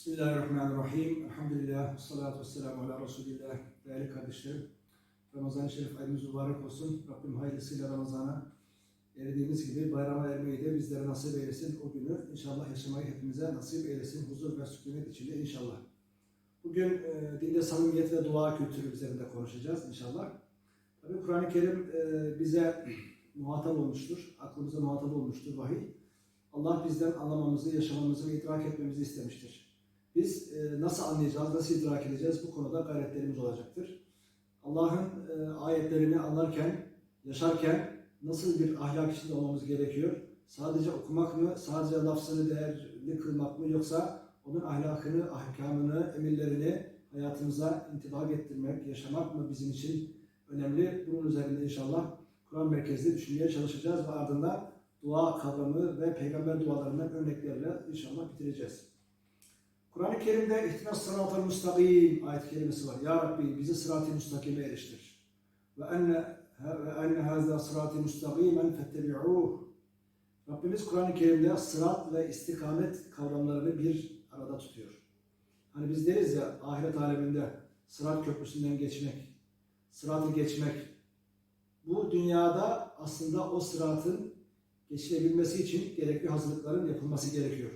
Bismillahirrahmanirrahim. Elhamdülillah. Salatu vesselamu ala Resulillah. Değerli kardeşlerim. Ramazan-ı Şerif ayımız mübarek olsun. Rabbim hayırlısıyla Ramazan'a erdiğimiz gibi bayrama ermeyi de bizlere nasip eylesin. O günü inşallah yaşamayı hepimize nasip eylesin. Huzur ve sükunet içinde inşallah. Bugün e, dinde samimiyet ve dua kültürü üzerinde konuşacağız inşallah. Tabii Kur'an-ı Kerim e, bize muhatap olmuştur. Aklımıza muhatap olmuştur vahiy. Allah bizden anlamamızı, yaşamamızı ve idrak etmemizi istemiştir. Biz e, nasıl anlayacağız, nasıl idrak edeceğiz bu konuda gayretlerimiz olacaktır. Allah'ın e, ayetlerini anlarken, yaşarken nasıl bir ahlak içinde olmamız gerekiyor? Sadece okumak mı, sadece lafzını değerli kılmak mı yoksa onun ahlakını, ahkamını, emirlerini hayatımıza intibak ettirmek, yaşamak mı bizim için önemli? Bunun üzerinde inşallah Kur'an merkezli düşünmeye çalışacağız ve ardından dua kavramı ve peygamber dualarından örneklerle inşallah bitireceğiz. Kur'an-ı Kerim'de ihtinas sıratel müstakim ayet kelimesi var. Ya Rabbi bizi sırat-ı müstakime eriştir. Ve enne ve enne hazâ sırat-ı müstakimen fettebi'ûh. Rabbimiz Kur'an-ı Kerim'de sırat ve istikamet kavramlarını bir arada tutuyor. Hani biz deriz ya ahiret aleminde sırat köprüsünden geçmek, sıratı geçmek. Bu dünyada aslında o sıratın geçilebilmesi için gerekli hazırlıkların yapılması gerekiyor.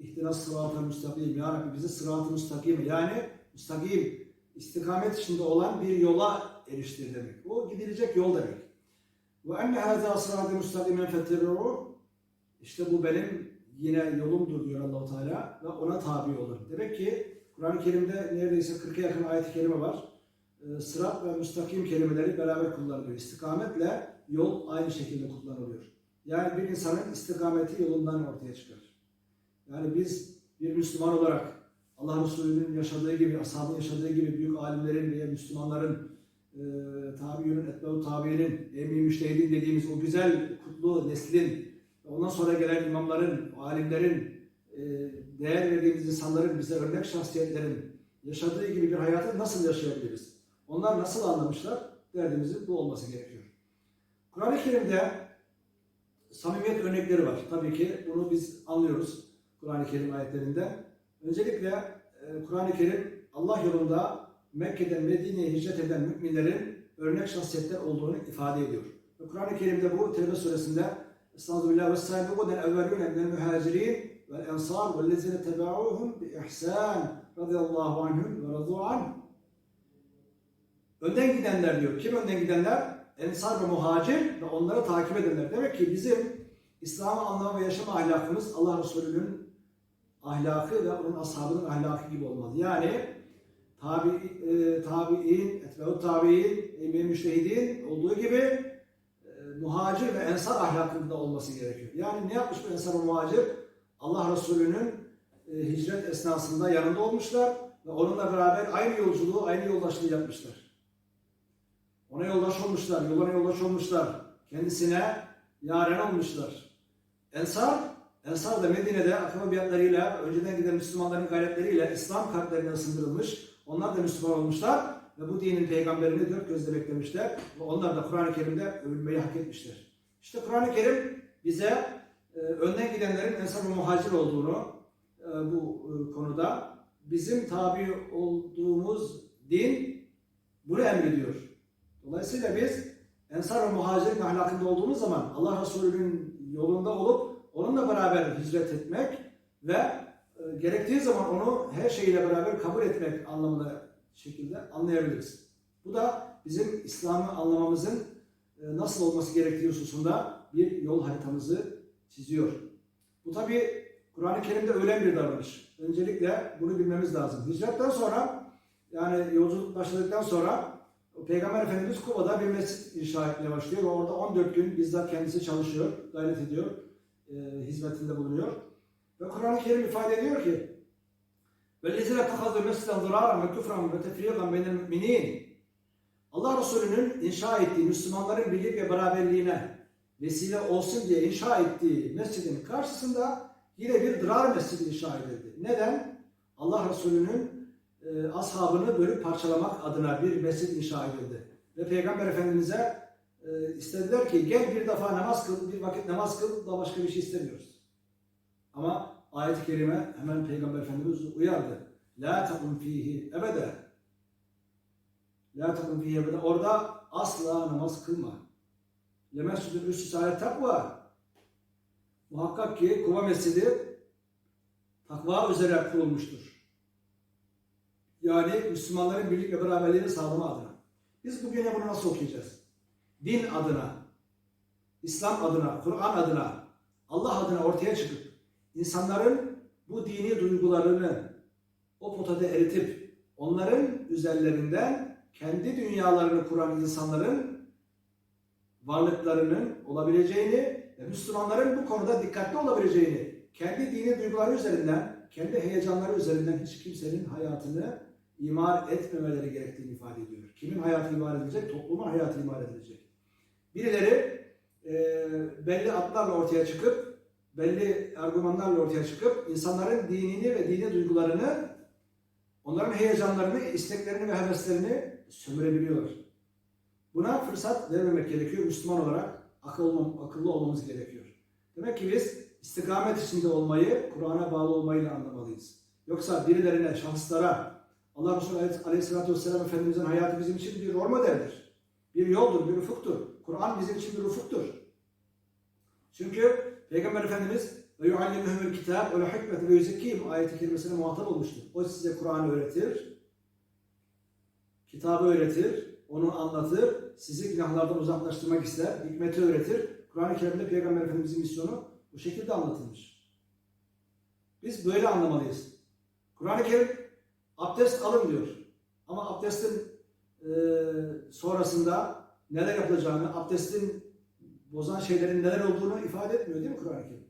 İhtinas sıratı müstakim. Ya Rabbi bizi sıratı müstakim yani müstakim istikamet içinde olan bir yola eriştir demek. O gidilecek yol demek. Ve enne hâzâ sıratı müstakimen fettebi'û İşte bu benim yine yolumdur diyor Allahu Teala ve ona tabi olun. Demek ki Kur'an-ı Kerim'de neredeyse 40'a yakın ayet-i kerime var. Ee, Sırat ve müstakim kelimeleri beraber kullanılıyor. İstikametle yol aynı şekilde kullanılıyor. Yani bir insanın istikameti yolundan ortaya çıkar. Yani biz bir Müslüman olarak Allah Resulü'nün yaşadığı gibi, ashabın yaşadığı gibi büyük alimlerin veya Müslümanların e, tabiinin, etbeü tabiinin, emin müştehidin dediğimiz o güzel, kutlu neslin, ondan sonra gelen imamların, alimlerin, e, değer verdiğimiz insanların, bize örnek şahsiyetlerin yaşadığı gibi bir hayatı nasıl yaşayabiliriz? Onlar nasıl anlamışlar? Derdimizin bu olması gerekiyor. Kur'an-ı Kerim'de samimiyet örnekleri var. Tabii ki bunu biz anlıyoruz Kur'an-ı Kerim ayetlerinde. Öncelikle e, Kur'an-ı Kerim Allah yolunda Mekke'den Medine'ye hicret eden müminlerin örnek şahsiyetler olduğunu ifade ediyor. Kur'an-ı Kerim'de bu Tevbe suresinde Estağfirullah ve sahibu'den evvelûne minel muhacirin vel ensar ve lezine teba'uhum bi ihsan radıyallahu anhum ve radu anh. Önden gidenler diyor. Kim önden gidenler? Ensar ve muhacir ve onları takip edenler. Demek ki bizim İslam'ı anlama ve yaşama ahlakımız Allah Resulü'nün ahlakı ve onun ashabının ahlakı gibi olmalı. Yani tabi, e, tabi'in, etbeut tabi'in, emin müştehidin olduğu gibi e, muhacir ve ensar ahlakında olması gerekiyor. Yani ne yapmış bu ensar ve muhacir? Allah Resulü'nün e, hicret esnasında yanında olmuşlar ve onunla beraber aynı yolculuğu, aynı yoldaşlığı yapmışlar. Ona yoldaş olmuşlar, yoluna yoldaş olmuşlar. Kendisine yaren olmuşlar. Ensar, Ensar da Medine'de akıllı biatlarıyla, önceden giden Müslümanların gayretleriyle İslam kalplerine ısındırılmış. Onlar da Müslüman olmuşlar ve bu dinin peygamberini dört gözle beklemişler. Ve onlar da Kur'an-ı Kerim'de övülmeyi hak etmişler. İşte Kur'an-ı Kerim bize e, önden gidenlerin ensar ve muhacir olduğunu e, bu e, konuda bizim tabi olduğumuz din bunu emrediyor. Dolayısıyla biz ensar ve muhacirin ahlakında olduğumuz zaman Allah Resulü'nün yolunda olup onunla beraber hicret etmek ve e, gerektiği zaman onu her şeyiyle beraber kabul etmek anlamında şekilde anlayabiliriz. Bu da bizim İslam'ı anlamamızın e, nasıl olması gerektiği hususunda bir yol haritamızı çiziyor. Bu tabi Kur'an-ı Kerim'de öyle bir davranış. Öncelikle bunu bilmemiz lazım. Hicretten sonra yani yolculuk başladıktan sonra Peygamber Efendimiz Kuba'da bir mescit inşa etmeye başlıyor orada 14 gün bizzat kendisi çalışıyor, gayret ediyor, e, hizmetinde bulunuyor. Ve Kur'an-ı Kerim ifade ediyor ki وَالَّذِينَ اتَّخَذُوا مَسْجِدًا ضِرَارًا وَكُفْرًا وَتَفْرِيقًا بَيْنَ الْمُؤْمِنِينَ Allah Resulü'nün inşa ettiği Müslümanların birlik ve beraberliğine vesile olsun diye inşa ettiği mescidin karşısında yine bir dırar mescidi inşa edildi. Neden? Allah Resulü'nün e, ashabını bölüp parçalamak adına bir mescid inşa edildi. Ve Peygamber Efendimiz'e e, istediler ki gel bir defa namaz kıl, bir vakit namaz kıl, da başka bir şey istemiyoruz. Ama ayet-i kerime hemen Peygamber Efendimiz uyardı. La takum fihi ebede. La takum fihi ebede. Orada asla namaz kılma. Lemesudun üstü sahip takva. Muhakkak ki Kuba Mescidi takva üzere kurulmuştur. Yani Müslümanların birlik ve beraberliğini sağlama adına. Biz bugün bunu nasıl okuyacağız? Din adına, İslam adına, Kur'an adına, Allah adına ortaya çıkıp insanların bu dini duygularını o potada eritip onların üzerlerinden kendi dünyalarını kuran insanların varlıklarının olabileceğini ve Müslümanların bu konuda dikkatli olabileceğini, kendi dini duyguları üzerinden, kendi heyecanları üzerinden hiç kimsenin hayatını imar etmemeleri gerektiğini ifade ediyor. Kimin hayatı imar edilecek? Toplumun hayatı imar edilecek. Birileri e, belli atlarla ortaya çıkıp, belli argümanlarla ortaya çıkıp insanların dinini ve dini duygularını, onların heyecanlarını, isteklerini ve heveslerini sömürebiliyorlar. Buna fırsat vermemek gerekiyor Müslüman olarak. Akıl olmam, akıllı olmamız gerekiyor. Demek ki biz istikamet içinde olmayı, Kur'an'a bağlı olmayı da anlamalıyız. Yoksa birilerine, şahıslara, Allah Resulü Aleyhisselatü Vesselam Efendimizin hayatı bizim için bir rol modeldir. Bir yoldur, bir ufuktur. Kur'an bizim için bir ufuktur. Çünkü Peygamber Efendimiz ve yuallimuhumul kitab ve hikmet ve yüzekkihim ayeti kerimesine muhatap olmuştur. O size Kur'an öğretir, kitabı öğretir, onu anlatır, sizi günahlardan uzaklaştırmak ister, hikmeti öğretir. Kur'an-ı Kerim'de Peygamber Efendimizin misyonu bu şekilde anlatılmış. Biz böyle anlamalıyız. Kur'an-ı Kerim abdest alın diyor. Ama abdestin e, sonrasında neler yapılacağını, abdestin bozan şeylerin neler olduğunu ifade etmiyor değil mi Kur'an-ı Kerim?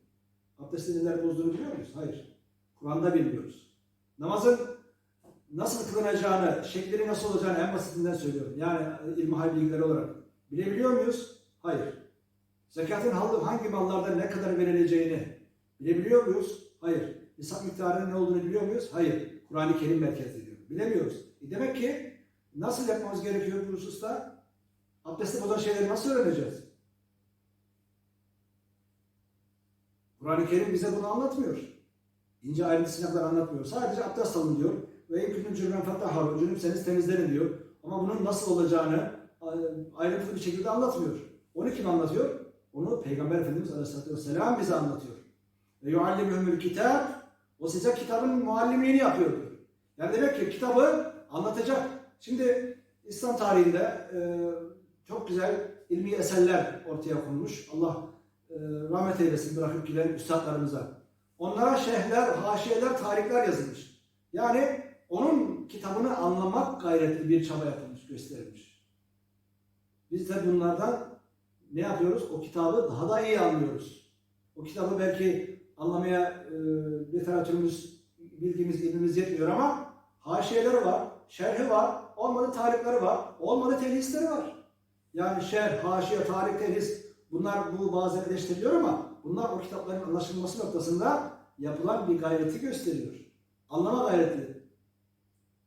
Abdestin neler bozduğunu biliyor muyuz? Hayır. Kur'an'da bilmiyoruz. Namazın nasıl kılınacağını, şekli nasıl olacağını en basitinden söylüyorum. Yani ilmihal bilgileri olarak. Bilebiliyor muyuz? Hayır. Zekatın hangi mallarda ne kadar verileceğini bilebiliyor muyuz? Hayır. Nisap miktarının ne olduğunu biliyor muyuz? Hayır. Kur'an-ı Kerim merkezde diyor. Bilemiyoruz. E demek ki nasıl yapmamız gerekiyor bu hususta? Abdesti bozan şeyleri nasıl öğreneceğiz? Kur'an-ı Kerim bize bunu anlatmıyor. İnce ayrıntısına kadar anlatmıyor. Sadece abdest alın diyor. Ve en küçük cürmen fatahharu. Cünüpseniz temizlenin diyor. Ama bunun nasıl olacağını ayrıntılı bir şekilde anlatmıyor. Onu kim anlatıyor? Onu Peygamber Efendimiz Aleyhisselatü Vesselam bize anlatıyor. Ve yuallimuhumul kitab o size kitabın muallimliğini yapıyor diyor. Yani demek ki kitabı anlatacak. Şimdi İslam tarihinde e, çok güzel ilmi eserler ortaya konmuş. Allah e, rahmet eylesin bırakıp giden üstadlarımıza. Onlara şehirler, haşiyeler, tarihler yazılmış. Yani onun kitabını anlamak gayretli bir çaba yapılmış, gösterilmiş. Biz de bunlardan ne yapıyoruz? O kitabı daha da iyi anlıyoruz. O kitabı belki anlamaya e, literatürümüz, bildiğimiz ilmimiz yetmiyor ama haşiyeleri var, şerhi var, olmadı tarihleri var, olmadı telhisleri var. Yani şerh, haşiye, tarih, telhis bunlar bu bazen eleştiriliyor ama bunlar o kitapların anlaşılması noktasında yapılan bir gayreti gösteriyor. Anlama gayreti.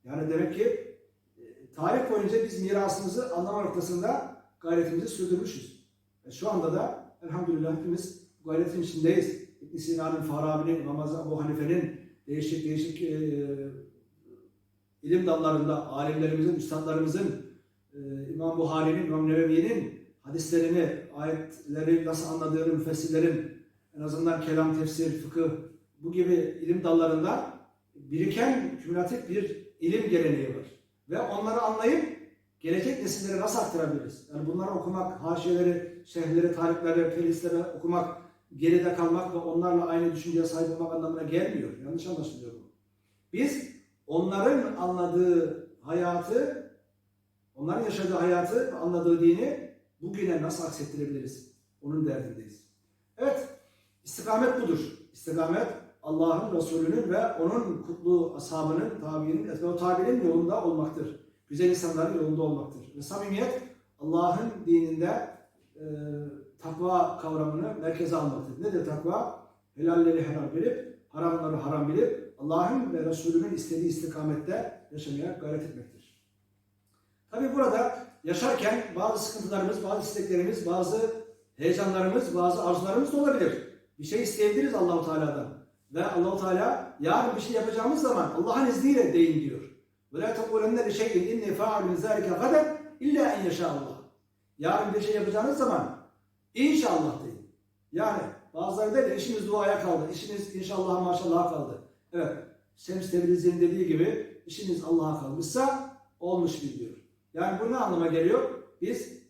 Yani demek ki e, tarih boyunca biz mirasımızı anlama noktasında gayretimizi sürdürmüşüz. Ve şu anda da elhamdülillah hepimiz gayretin içindeyiz. İbn Sina'nın, Farabi'nin, Ramazan, Ebu Hanife'nin değişik değişik e, ilim dallarında alimlerimizin, üstadlarımızın, e, İmam Buhari'nin, İmam Nevevi'nin hadislerini, ayetleri nasıl anladığını müfessirlerin en azından kelam, tefsir, fıkıh bu gibi ilim dallarında biriken kümülatif bir ilim geleneği var. Ve onları anlayıp gelecek nesillere nasıl aktarabiliriz? Yani bunları okumak, haşiyeleri, şerhleri, tarihleri, felisleri okumak, geride kalmak ve onlarla aynı düşünceye sahip olmak anlamına gelmiyor. Yanlış anlaşılıyor bu. Biz onların anladığı hayatı, onların yaşadığı hayatı, anladığı dini bugüne nasıl aksettirebiliriz? Onun derdindeyiz. Evet, istikamet budur. İstikamet Allah'ın Resulü'nün ve onun kutlu ashabının, tabiinin, etbeu tabiinin yolunda olmaktır. Güzel insanların yolunda olmaktır. Ve samimiyet Allah'ın dininde e, takva kavramını merkeze almaktır. Nedir takva? Helalleri helal bilip, haramları haram bilip, Allah'ın ve Resulünün istediği istikamette yaşamaya gayret etmektir. Tabi burada yaşarken bazı sıkıntılarımız, bazı isteklerimiz, bazı heyecanlarımız, bazı arzularımız da olabilir. Bir şey isteyebiliriz Allahu Teala'dan. Ve Allahu Teala yarın bir şey yapacağımız zaman Allah'ın izniyle deyin diyor. Ve la tekulenne li şeyin inni fa'ilun zalike gaden illa en Yarın bir şey yapacağınız zaman inşallah deyin. Yani bazıları der ya işimiz duaya kaldı, işiniz inşallah maşallah kaldı. Evet, Şems Tebriz'in dediği gibi işiniz Allah'a kalmışsa olmuş bil diyor. Yani bu ne anlama geliyor? Biz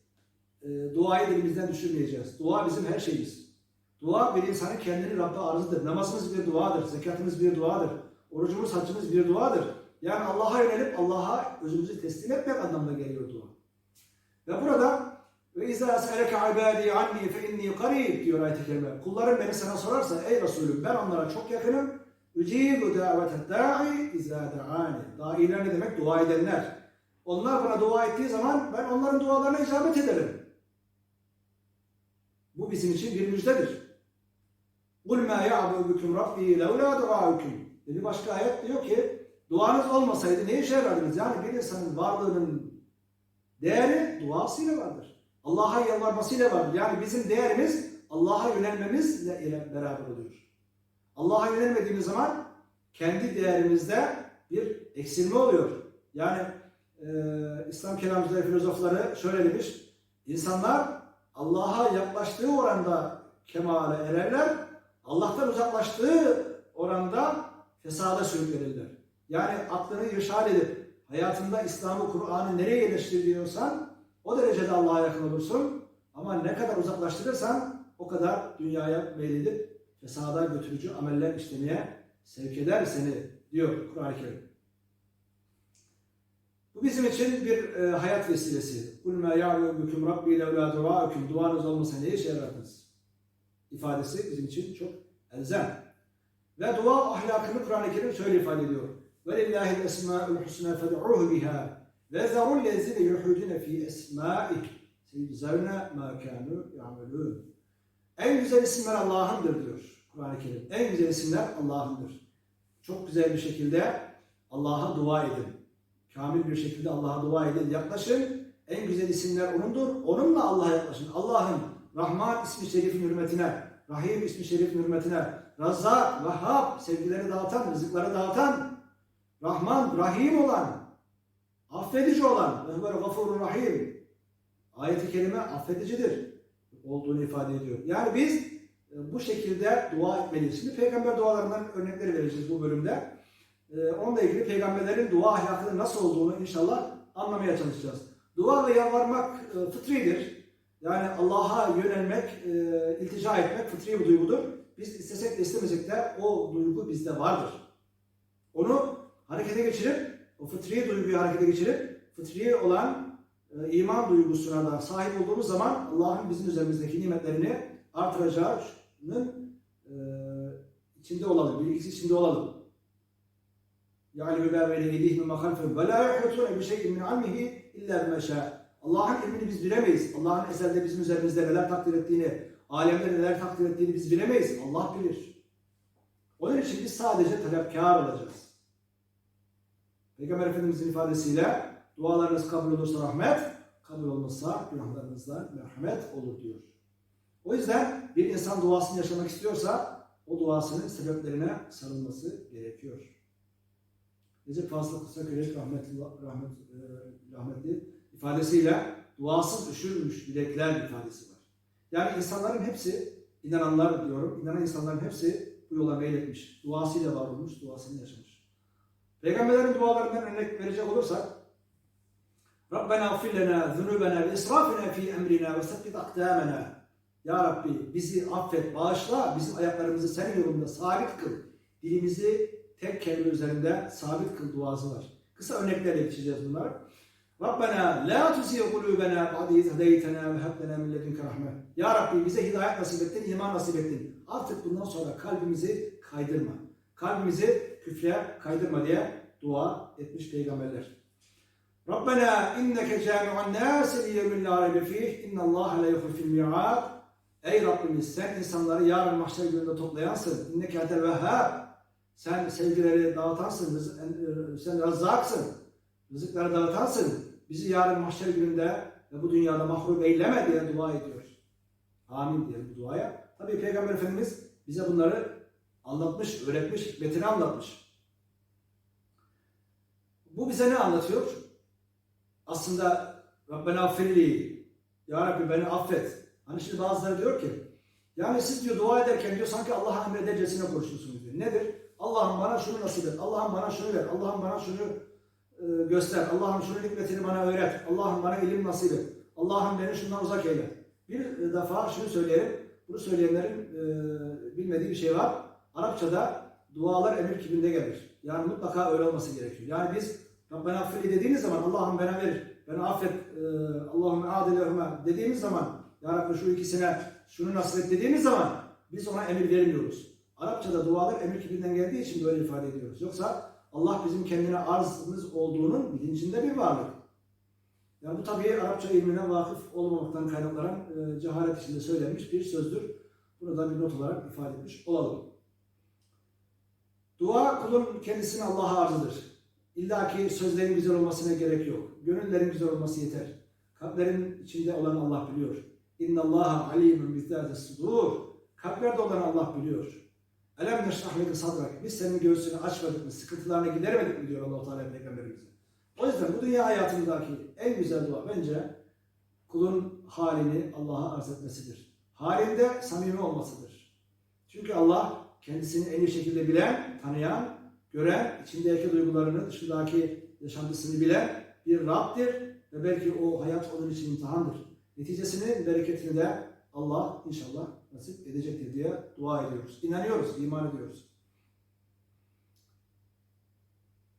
e, duayı dilimizden düşürmeyeceğiz. Dua bizim her şeyimiz. Dua bir insanın kendini Rabbe arzıdır. Namazımız bir duadır, zekatımız bir duadır, orucumuz, haccımız bir duadır. Yani Allah'a yönelip Allah'a özümüzü teslim etmek anlamına geliyor dua. Ve burada ve izâ es'eleke ibâdî anni fe inni qarîb diyor ayet-i kerime. Kullarım beni sana sorarsa ey Resulüm ben onlara çok yakınım. Ücîbu dâvete dâ'i izâ da'âni. Dâiler ne demek? Dua edenler. Onlar bana dua ettiği zaman ben onların dualarına icabet ederim. Bu bizim için bir müjdedir. قُلْ مَا يَعْبُوا بِكُمْ رَبِّي لَوْلَا دُعَاءُكُمْ Bir başka ayet diyor ki duanız olmasaydı ne işe yarardınız? Yani bir insanın varlığının değeri duasıyla vardır. Allah'a yalvarmasıyla vardır. Yani bizim değerimiz Allah'a yönelmemizle ile beraber oluyor. Allah'a yönelmediğimiz zaman kendi değerimizde bir eksilme oluyor. Yani e, İslam kelamcıları, filozofları şöyle demiş. İnsanlar Allah'a yaklaştığı oranda kemale ererler. Allah'tan uzaklaştığı oranda fesada sürüklenirler. Yani aklını irşad edip hayatında İslam'ı, Kur'an'ı nereye yerleştiriyorsan o derecede Allah'a yakın olursun. Ama ne kadar uzaklaştırırsan o kadar dünyaya meyledip fesada götürücü ameller işlemeye sevk eder seni diyor Kur'an-ı Kerim. Bu bizim için bir e, hayat vesilesi. Kul me ya'lu bikum rabbi levla du'a'ukum. Duanız olmasa ne işe yaradınız? İfadesi bizim için çok elzem. Ve dua ahlakını Kur'an-ı Kerim şöyle ifade ediyor. Ve lillahi esma'ul husna fed'uhu biha ve zarul lezine yuhudine fi esmaik. Seyizevne ma kânû ya'melûn. En güzel isimler Allah'ındır diyor Kur'an-ı Kerim. En güzel isimler Allah'ındır. Çok güzel bir şekilde Allah'a dua edin. Kamil bir şekilde Allah'a dua edin. Yaklaşın. En güzel isimler O'nundur. O'nunla Allah'a yaklaşın. Allah'ın Rahman ismi şerifin hürmetine, Rahim ismi şerifin hürmetine, Razzak, Vahhab sevgileri dağıtan, rızıkları dağıtan, Rahman, Rahim olan, affedici olan, ve huve gafurur rahim. Ayet-i kerime affedicidir olduğunu ifade ediyor. Yani biz e, bu şekilde dua etmeliyiz. Şimdi peygamber dualarından örnekleri vereceğiz bu bölümde. E, Onunla ilgili peygamberlerin dua ahlakının nasıl olduğunu inşallah anlamaya çalışacağız. Dua ve yalvarmak e, fıtridir. Yani Allah'a yönelmek, iltica etmek fıtri bir duygudur. Biz istesek de istemesek de o duygu bizde vardır. Onu harekete geçirip, o fıtri duyguyu harekete geçirip, fıtri olan e, iman duygusuna da sahip olduğumuz zaman Allah'ın bizim üzerimizdeki nimetlerini artıracağının e, içinde olalım, bilgisi içinde olalım. Yani bir bâbele yedihmi mahalfem ve lâ yuhutûne bir şeyin min almihi illa meşâ. Allah'ın ilmini biz bilemeyiz. Allah'ın ezelde bizim üzerimizde neler takdir ettiğini, alemde neler takdir ettiğini biz bilemeyiz. Allah bilir. Onun için biz sadece talepkar olacağız. Peygamber Efendimizin ifadesiyle dualarınız kabul olursa rahmet, kabul olmazsa günahlarınızdan merhamet olur diyor. O yüzden bir insan duasını yaşamak istiyorsa o duasının sebeplerine sarılması gerekiyor. Recep Fazıl Kısakürek rahmetli, rahmet, e, rahmetli ifadesiyle duasız üşürmüş bilekler ifadesi var. Yani insanların hepsi, inananlar diyorum, inanan insanların hepsi bu yola meyletmiş. Duasıyla var olmuş, duasını yaşamış. Peygamberlerin dualarından örnek verecek olursak Rabbena affir lena zunubena ve israfina fi emrina ve sabbit akdamena Ya Rabbi bizi affet, bağışla, bizim ayaklarımızı senin yolunda sabit kıl. Dilimizi tek kelime üzerinde sabit kıl duası var. Kısa örneklerle geçeceğiz bunları. Rabbena la tuziye kulubena ba'di iz hedeytena ve hab lena min ledunke rahme. Ya Rabbi bize hidayet nasip ettin, iman nasip ettin. Artık bundan sonra kalbimizi kaydırma. Kalbimizi küfre kaydırma diye dua etmiş peygamberler. Rabbena inneke cami'un nâsi li yevmin la raybe fih innallâhe la yuhlifil mi'ad. Ey Rabbimiz sen insanları yarın mahşer gününde toplayansın. İnneke entel vehhab. Sen sevgileri dağıtansın, rız- sen razzaksın. Rızıkları dağıtansın. Bizi yarın mahşer gününde ve bu dünyada mahrum eyleme diye dua ediyor. Amin diye bu duaya. Tabii Peygamber Efendimiz bize bunları anlatmış, öğretmiş, hikmetini anlatmış. Bu bize ne anlatıyor? Aslında Rabbena affirli, Ya Rabbi beni affet. Hani şimdi bazıları diyor ki, yani siz diyor dua ederken diyor sanki Allah'a emredercesine konuşuyorsunuz diyor. Nedir? Allah'ım bana şunu nasip et, Allah'ım bana şunu ver, Allah'ım bana şunu e, göster, Allah'ım şunun hikmetini bana öğret, Allah'ım bana ilim nasip et, Allah'ım beni şundan uzak eyle. Bir defa şunu söyleyelim, bunu söyleyenlerin e, bilmediği bir şey var. Arapçada dualar emir kibinde gelir. Yani mutlaka öyle olması gerekiyor. Yani biz Rabbena affili dediğiniz zaman Allah'ım bana ver, beni affet, e, Allahümme adilehüme dediğimiz zaman Ya Rabbi şu ikisine şunu nasip et dediğimiz zaman biz ona emir vermiyoruz. Arapçada dualar emir kibinden geldiği için böyle ifade ediyoruz. Yoksa Allah bizim kendine arzımız olduğunun bilincinde bir varlık. Yani bu tabii Arapça ilmine vakıf olmamaktan kaynaklanan e, cehalet içinde söylenmiş bir sözdür. Bunu da bir not olarak ifade etmiş olalım. Dua kulun kendisine Allah'a arzıdır. İlla ki sözlerin güzel olmasına gerek yok. Gönüllerin güzel olması yeter. Kalplerin içinde olan Allah biliyor. İnna Allaha alimun bizzati sudur. Kalplerde olan Allah biliyor. Elem neşrah sadrak. Biz senin göğsünü açmadık mı? Sıkıntılarını gidermedik mi diyor Allah Teala peygamberimize. O yüzden bu dünya hayatındaki en güzel dua bence kulun halini Allah'a arz etmesidir. Halinde samimi olmasıdır. Çünkü Allah kendisini en iyi şekilde bilen, tanıyan, gören, içindeki duygularını, dışındaki yaşantısını bilen bir Rab'dir ve belki o hayat onun için imtihandır. Neticesini, bereketini de Allah inşallah nasip edecektir diye dua ediyoruz. İnanıyoruz, iman ediyoruz.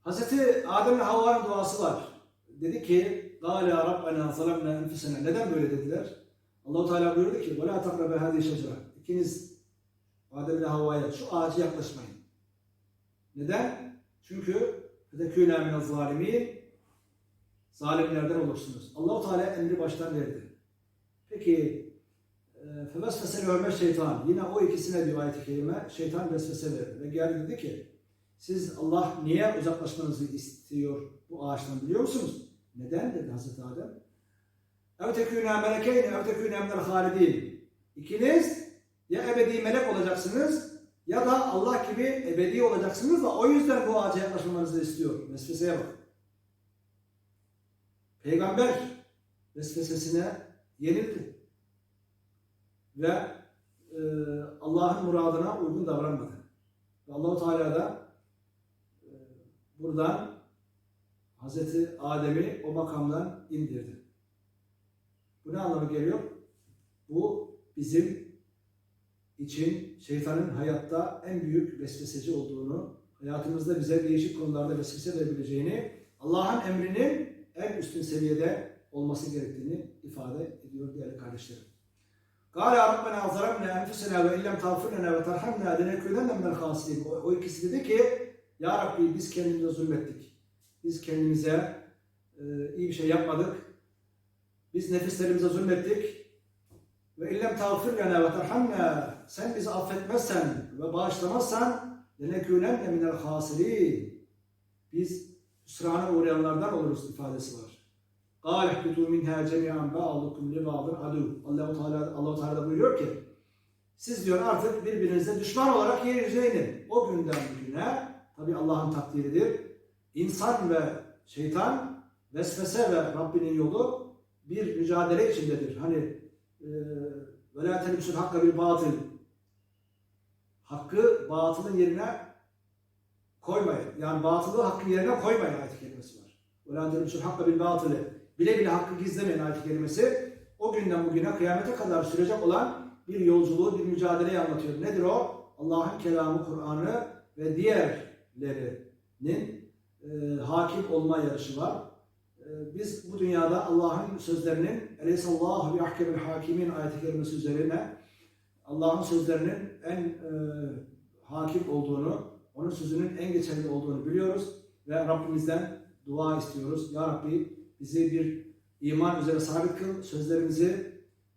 Hz. Adem ve Havva'nın duası var. Dedi ki, "Gâle Rabbena zalemne enfisene." Neden böyle dediler? Allahu Teala buyurdu ki, "Ve la takrabe hâzihi şecere." İkiniz Adem ile Havva'ya şu ağacı yaklaşmayın. Neden? Çünkü fedekûnâ minel zalimin zalimlerden olursunuz. Allahu Teala emri baştan verdi. Peki e, fevesvese lehüme şeytan. Yine o ikisine diyor ayet-i kerime. Şeytan vesvese verdi. Ve geldi dedi ki siz Allah niye uzaklaşmanızı istiyor bu ağaçtan biliyor musunuz? Neden dedi Hazreti Adem. Ev tekûnâ melekeyni ev tekûnâ minel. İkiniz ya ebedi melek olacaksınız ya da Allah gibi ebedi olacaksınız da o yüzden bu ağaca yaklaşmamanızı istiyor. Vesveseye bak. Peygamber vesvesesine yenildi. Ve e, Allah'ın muradına uygun davranmadı. Ve Allahu Teala da e, buradan Hazreti Adem'i o makamdan indirdi. Bu ne anlamı geliyor? Bu bizim için şeytanın hayatta en büyük vesveseci olduğunu, hayatımızda bize değişik konularda vesvese verebileceğini, Allah'ın emrinin en üstün seviyede olması gerektiğini ifade ediyor değerli kardeşlerim. Kâle Rabbena zalemne enfusena ve illem tağfirlene ve terhamna lenekûnenne minel hasirin. O ikisi dedi ki Ya Rabbi biz kendimize zulmettik. Biz kendimize e, iyi bir şey yapmadık. Biz nefislerimize zulmettik. Ve illem tağfirlene ve terhamna sen bizi affetmezsen ve bağışlamazsan lenekûnenne minel hasirin. Biz hüsrana uğrayanlardan oluruz ifadesi var. Gâleh kudû minhâ cemî'an ba'alukum li ba'dın adû. Allah-u Teala, Allah Teala buyuruyor ki siz diyor artık birbirinize düşman olarak yeryüzüne. O günden bugüne tabi Allah'ın takdiridir. İnsan ve şeytan vesvese ve Rabbinin yolu bir mücadele içindedir. Hani ve la telbisül hakka bil Hakkı batılın yerine koymayın. Yani batılı hakkın yerine koymayın ayet kelimesi var. Tenibsul hakka bil batılı. Bile bile hakkı gizlemeyin ayet kelimesi. O günden bugüne kıyamete kadar sürecek olan bir yolculuğu, bir mücadeleyi anlatıyor. Nedir o? Allah'ın kelamı, Kur'an'ı ve diğerlerinin e, hakim olma yarışı var. E, biz bu dünyada Allah'ın sözlerinin Eleysallahu bi ahkemil hakimin ayet-i kerimesi üzerine Allah'ın sözlerinin en e, hakim olduğunu, onun sözünün en geçerli olduğunu biliyoruz ve Rabbimizden dua istiyoruz. Ya Rabbi bizi bir iman üzere sabit kıl, sözlerimizi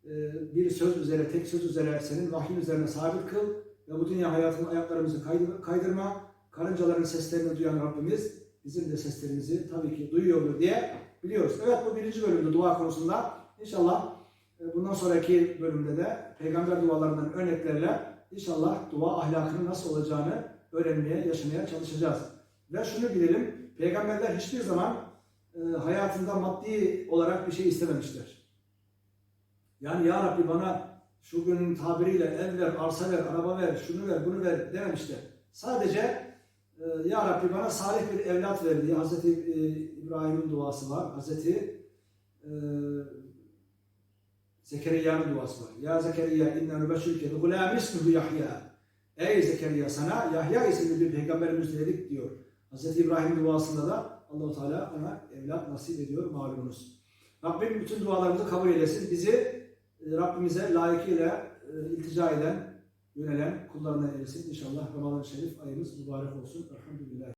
e, bir söz üzere, tek söz üzere, senin vahyin üzerine sabit kıl ve bu dünya hayatının ayaklarımızı kaydırma, karıncaların seslerini duyan Rabbimiz bizim de seslerimizi tabii ki duyuyordur diye biliyoruz. Evet bu birinci bölümde dua konusunda. İnşallah bundan sonraki bölümde de peygamber dualarından örneklerle inşallah dua ahlakının nasıl olacağını öğrenmeye, yaşamaya çalışacağız. Ve şunu bilelim, peygamberler hiçbir zaman e, hayatında maddi olarak bir şey istememişler. Yani Ya Rabbi bana şu günün tabiriyle ev ver, arsa ver, araba ver, şunu ver, bunu ver dememişler. Sadece e, Ya Rabbi bana salih bir evlat ver diye e, İbrahim'in duası var. E, Zekeriya'nın duası var. Ya Zekeriya inna nübeşşirke bi gulâmin ismihi Yahya. Ey Zekeriya sana Yahya isimli bir peygamber müjdeledik diyor. Hazreti İbrahim duasında da Allahu Teala ona evlat nasip ediyor malumunuz. Rabbim bütün dualarımızı kabul eylesin. Bizi e, Rabbimize layıkıyla e, iltica eden, yönelen kullarından eylesin. İnşallah Ramazan-ı Şerif ayımız mübarek olsun. Elhamdülillah.